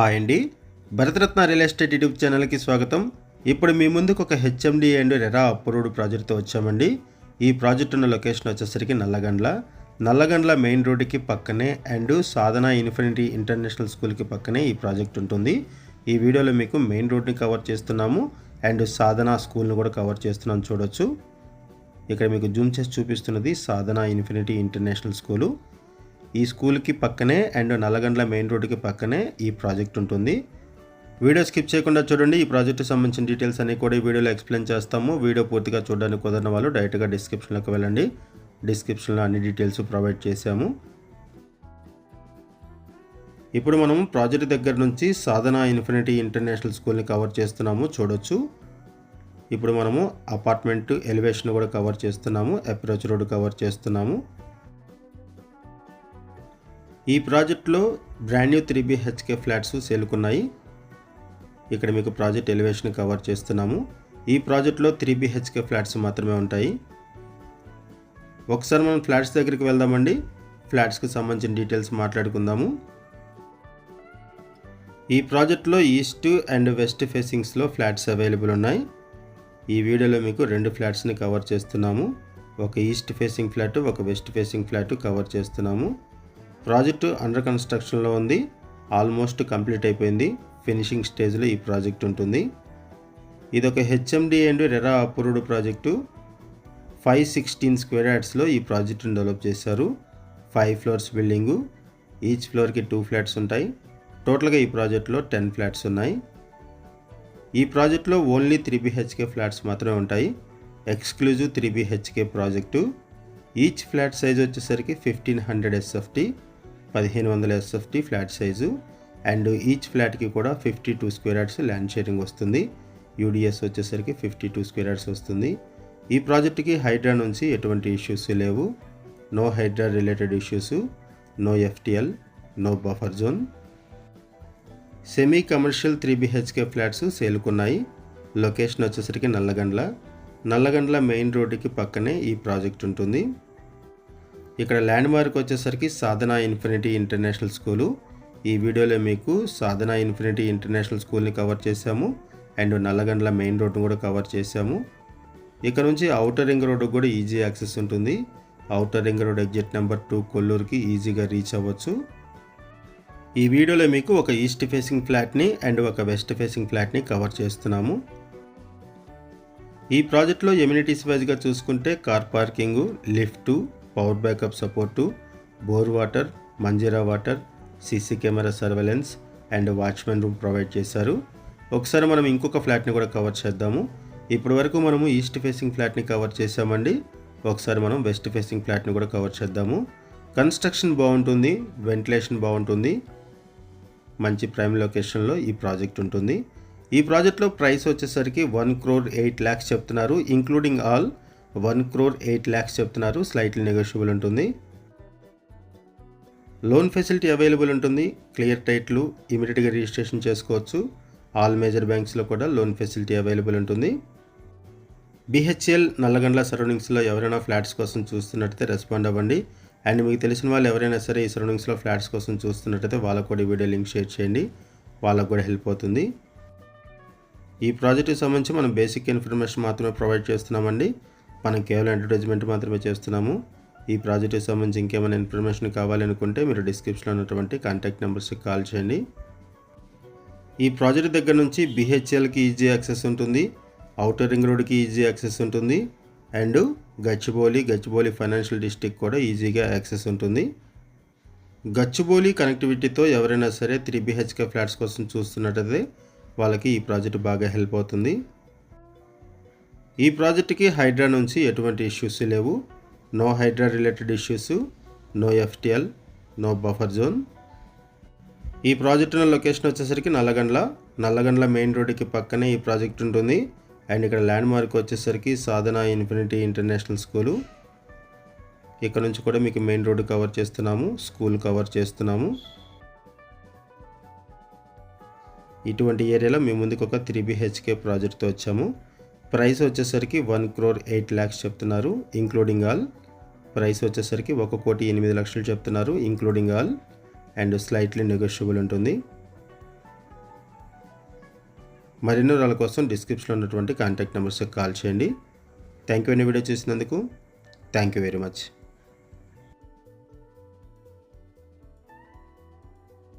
Hi అండి. Bharat Ratna real estate YouTube ఛానల్కి స్వాగతం. ఇప్పుడు మీ ముందుకు ఒక హెచ్ఎండి అండ్ రెరా అప్రూవ్డ్ ప్రాజెక్ట్తో వచ్చామండి. ఈ ప్రాజెక్ట్ ఉన్న లొకేషన్ వచ్చేసరికి నల్లగండ్ల. నల్లగండ్ల మెయిన్ రోడ్డుకి పక్కనే అండ్ సాధన ఇన్ఫినిటీ ఇంటర్నేషనల్ స్కూల్కి పక్కనే ఈ ప్రాజెక్ట్ ఉంటుంది. ఈ వీడియోలో మీకు మెయిన్ రోడ్ని కవర్ చేస్తున్నాము. అండ్ సాధన స్కూల్ని కూడా కవర్ చేస్తున్నాం చూడొచ్చు. ఇక్కడ మీకు జూమ్ చేసి చూపిస్తున్నది సాధన ఇన్ఫినిటీ ఇంటర్నేషనల్ స్కూలు. ఈ స్కూల్కి పక్కనే అండ్ నల్లగండ్ల మెయిన్ రోడ్డుకి పక్కనే ఈ ప్రాజెక్ట్ ఉంటుంది. వీడియో స్కిప్ చేయకుండా చూడండి. ఈ ప్రాజెక్టు సంబంధించిన డీటెయిల్స్ అన్ని కూడా ఈ వీడియోలో ఎక్స్ప్లెయిన్ చేస్తాము. వీడియో పూర్తిగా చూడడానికి కుదరని వాళ్ళు డైరెక్ట్గా డిస్క్రిప్షన్లోకి వెళ్ళండి. డిస్క్రిప్షన్లో అన్ని డీటెయిల్స్ ప్రొవైడ్ చేశాము. ఇప్పుడు మనం ప్రాజెక్ట్ దగ్గర నుంచి సాధన ఇన్ఫినిటీ ఇంటర్నేషనల్ స్కూల్ని కవర్ చేస్తున్నాము. చూడొచ్చు. ఇప్పుడు మనము అపార్ట్మెంట్ ఎలివేషన్ కూడా కవర్ చేస్తున్నాము. అప్రోచ్ రోడ్ కవర్ చేస్తున్నాము. ఈ ప్రాజెక్ట్లో brand new three BHK flats సేలుకున్నాయి. ఇక్కడ మీకు ప్రాజెక్ట్ ఎలివేషన్ కవర్ చేస్తున్నాము. ఈ ప్రాజెక్ట్లో త్రీ బిహెచ్కే ఫ్లాట్స్ మాత్రమే ఉంటాయి. ఒకసారి మనం ఫ్లాట్స్ దగ్గరికి వెళ్దామండి. ఫ్లాట్స్కి సంబంధించిన డీటెయిల్స్ మాట్లాడుకుందాము. ఈ ప్రాజెక్ట్లో ఈస్ట్ అండ్ వెస్ట్ ఫేసింగ్స్లో ఫ్లాట్స్ అవైలబుల్ ఉన్నాయి. ఈ వీడియోలో మీకు రెండు ఫ్లాట్స్ని కవర్ చేస్తున్నాము. ఒక ఈస్ట్ ఫేసింగ్ ఫ్లాట్ ఒక వెస్ట్ ఫేసింగ్ ఫ్లాట్ కవర్ చేస్తున్నాము. ప్రాజెక్టు అండర్ కన్స్ట్రక్షన్లో ఉంది. ఆల్మోస్ట్ కంప్లీట్ అయిపోయింది. ఫినిషింగ్ స్టేజ్లో ఈ ప్రాజెక్ట్ ఉంటుంది. ఇది ఒక HMD and RERA approved project. Five sixteen square యార్డ్స్లో ఈ ప్రాజెక్టును డెవలప్ చేశారు. Five floors building. ఈచ్ ఫ్లోర్కి టూ ఫ్లాట్స్ ఉంటాయి. టోటల్గా ఈ ప్రాజెక్ట్లో టెన్ ఫ్లాట్స్ ఉన్నాయి. ఈ ప్రాజెక్ట్లో ఓన్లీ త్రీ బిహెచ్కే ఫ్లాట్స్ మాత్రమే ఉంటాయి. Exclusive three BHK project. Each flat size వచ్చేసరికి ఫిఫ్టీన్ హండ్రెడ్ ఎస్ఎఫ్టీ. పదిహేను వందల SFT flat size. And each ఫ్లాట్కి కూడా fifty two square yards land sharing వస్తుంది. యూడిఎస్ వచ్చేసరికి ఫిఫ్టీ టూ స్క్వేర్ యార్డ్స్ వస్తుంది. ఈ ప్రాజెక్టుకి హైడ్రా నుంచి ఎటువంటి ఇష్యూస్ లేవు. No Hydraa related issues no FTL no buffer zone. Semi commercial three BHK flats సేలుకున్నాయి. Location వచ్చేసరికి నల్లగండ్ల. నల్లగండ్ల మెయిన్ రోడ్డుకి పక్కనే ఈ ప్రాజెక్ట్ ఉంటుంది. ఇక్కడ ల్యాండ్ మార్క్ వచ్చేసరికి సాధన ఇన్ఫినిటీ ఇంటర్నేషనల్ స్కూలు. ఈ వీడియోలో మీకు సాధన ఇన్ఫినిటీ ఇంటర్నేషనల్ స్కూల్ని కవర్ చేశాము. అండ్ నల్లగండ్ల మెయిన్ రోడ్ను కూడా కవర్ చేశాము. ఇక్కడ నుంచి అవుటర్ రింగ్ రోడ్డు కూడా ఈజీ యాక్సెస్ ఉంటుంది. Outer ring road exit number two కొల్లూరుకి ఈజీగా రీచ్ అవ్వచ్చు. ఈ వీడియోలో మీకు ఒక ఈస్ట్ ఫేసింగ్ ఫ్లాట్ని అండ్ ఒక వెస్ట్ ఫేసింగ్ ఫ్లాట్ని కవర్ చేస్తున్నాము. ఈ ప్రాజెక్ట్లో ఎమ్యూనిటీస్ వైజ్గా చూసుకుంటే car parking lift power backup support bore water Manjira water CC camera surveillance and watchman room provide చేశారు. ఒకసారి మనం ఇంకొక ఫ్లాట్ని కూడా కవర్ చేద్దాము. ఇప్పటి వరకు మనము ఈస్ట్ ఫేసింగ్ ఫ్లాట్ని కవర్ చేసామండి ఒకసారి మనం వెస్ట్ ఫేసింగ్ ఫ్లాట్ని కూడా కవర్ చేద్దాము. కన్స్ట్రక్షన్ బాగుంటుంది వెంటిలేషన్ బాగుంటుంది. మంచి ప్రైమ్ లొకేషన్లో ఈ ప్రాజెక్ట్ ఉంటుంది. ఈ ప్రాజెక్ట్లో ప్రైస్ వచ్చేసరికి వన్ క్రోర్ ఎయిట్ ల్యాక్స్ చెప్తున్నారు including all one crore eight lakhs చెప్తున్నారు. స్లైట్లీ నెగోషియబుల్ ఉంటుంది. లోన్ ఫెసిలిటీ అవైలబుల్ ఉంటుంది. క్లియర్ టైట్లు ఇమీడియట్గా రిజిస్ట్రేషన్ చేసుకోవచ్చు. ఆల్ మేజర్ బ్యాంక్స్లో కూడా లోన్ ఫెసిలిటీ అవైలబుల్ ఉంటుంది. బిహెచ్ఎల్ నల్లగండ్ల సరౌండింగ్స్లో ఎవరైనా ఫ్లాట్స్ కోసం చూస్తున్నట్టయితే రెస్పాండ్ అవ్వండి. అండ్ మీకు తెలిసిన వాళ్ళు ఎవరైనా సరే ఈ సరౌండింగ్స్లో ఫ్లాట్స్ కోసం చూస్తున్నట్టయితే వాళ్ళకు కూడా ఈ వీడియో లింక్ షేర్ చేయండి. వాళ్ళకు కూడా హెల్ప్ అవుతుంది. ఈ ప్రాజెక్ట్కి సంబంధించి మనం బేసిక్ ఇన్ఫర్మేషన్ మాత్రమే ప్రొవైడ్ చేస్తున్నామండి. మనం కేవలం అడ్వర్టైజ్మెంట్ మాత్రమే చేస్తున్నాము. ఈ ప్రాజెక్ట్కి సంబంధించి ఇంకేమైనా ఇన్ఫర్మేషన్ కావాలనుకుంటే మీరు డిస్క్రిప్షన్లో ఉన్నటువంటి కాంటాక్ట్ నెంబర్స్కి కాల్ చేయండి. ఈ ప్రాజెక్ట్ దగ్గర నుంచి బిహెచ్ఎల్కి ఈజీ యాక్సెస్ ఉంటుంది. అవుటర్ రింగ్ రోడ్కి ఈజీ యాక్సెస్ ఉంటుంది. And Gachibowli Gachibowli financial district కూడా ఈజీగా యాక్సెస్ ఉంటుంది. గచ్చిబౌలి కనెక్టివిటీతో ఎవరైనా సరే త్రీ బిహెచ్కే ఫ్లాట్స్ కోసం చూస్తున్నట్టయితే వాళ్ళకి ఈ ప్రాజెక్ట్ బాగా హెల్ప్ అవుతుంది. ఈ ప్రాజెక్ట్కి హైడ్రా నుంచి ఎటువంటి ఇష్యూస్ లేవు. No Hydraa related issues no FTL no buffer zone. ఈ ప్రాజెక్ట్ ఉన్న లొకేషన్ వచ్చేసరికి నల్లగండ్ల. నల్లగండ్ల మెయిన్ రోడ్డుకి పక్కనే ఈ ప్రాజెక్ట్ ఉంటుంది. అండ్ ఇక్కడ ల్యాండ్ మార్క్ వచ్చేసరికి సాధన ఇన్ఫినిటీ ఇంటర్నేషనల్ స్కూలు. ఇక్కడ నుంచి కూడా మీకు మెయిన్ రోడ్డు కవర్ చేస్తున్నాము స్కూల్ కవర్ చేస్తున్నాము. ఇటువంటి ఏరియాలో మీ ముందుకు ఒక త్రీ బిహెచ్కే ప్రాజెక్ట్తో వచ్చాము. ప్రైస్ వచ్చేసరికి వన్ క్రోర్ ఎయిట్ ల్యాక్స్ చెప్తున్నారు ఇంక్లూడింగ్ ఆల్. ప్రైస్ వచ్చేసరికి ఒక కోటి ఎనిమిది లక్షలు చెప్తున్నారు including all. And slightly negotiable ఉంటుంది. మరిన్ని వాళ్ళ కోసం డిస్క్రిప్షన్లో ఉన్నటువంటి కాంటాక్ట్ నెంబర్స్కి కాల్ చేయండి. థ్యాంక్ యూ అనే వీడియో చూసినందుకు. Thank you very much.